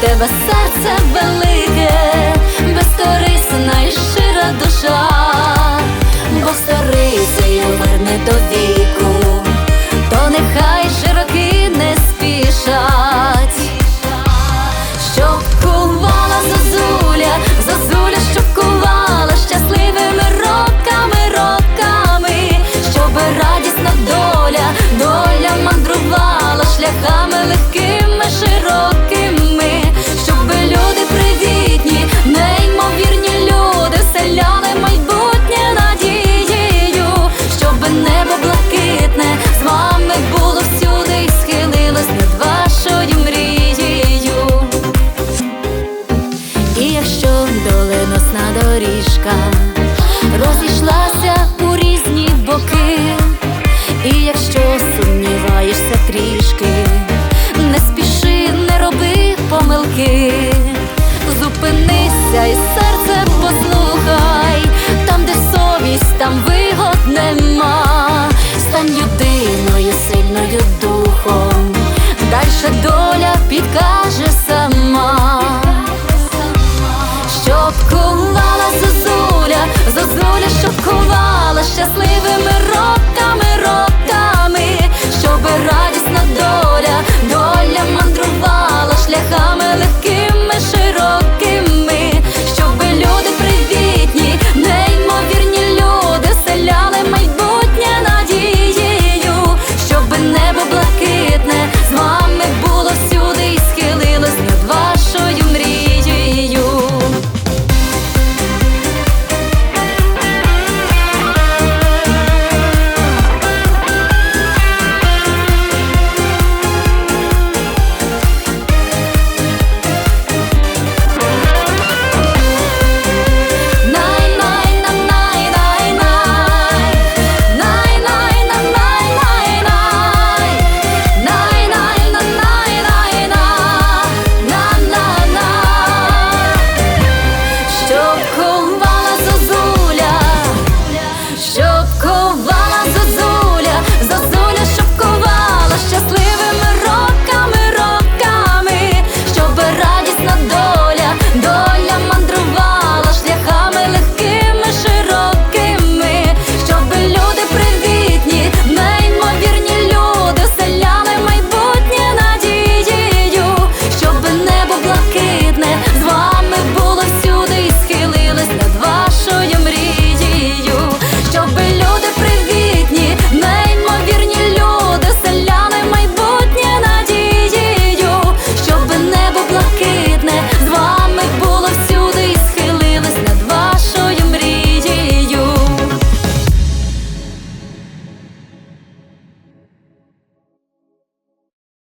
тебе серце велике, безкорисна і щира душа, бо старицею верне до віку, то нехай широки не спішать, щоб кувала зозуля, зозуля, щоб кувала щасливими роками, роками, щоб радісна доля, доля мандрувала шляхами легкими. думка розійшлася у різні боки, і якщо сумніваєшся трішки, не спіши, не роби помилки, зупинися і серце послухай, там, де совість, там вигод нема, стань людиною, сильною духом, дальше доля підкаже сама. Có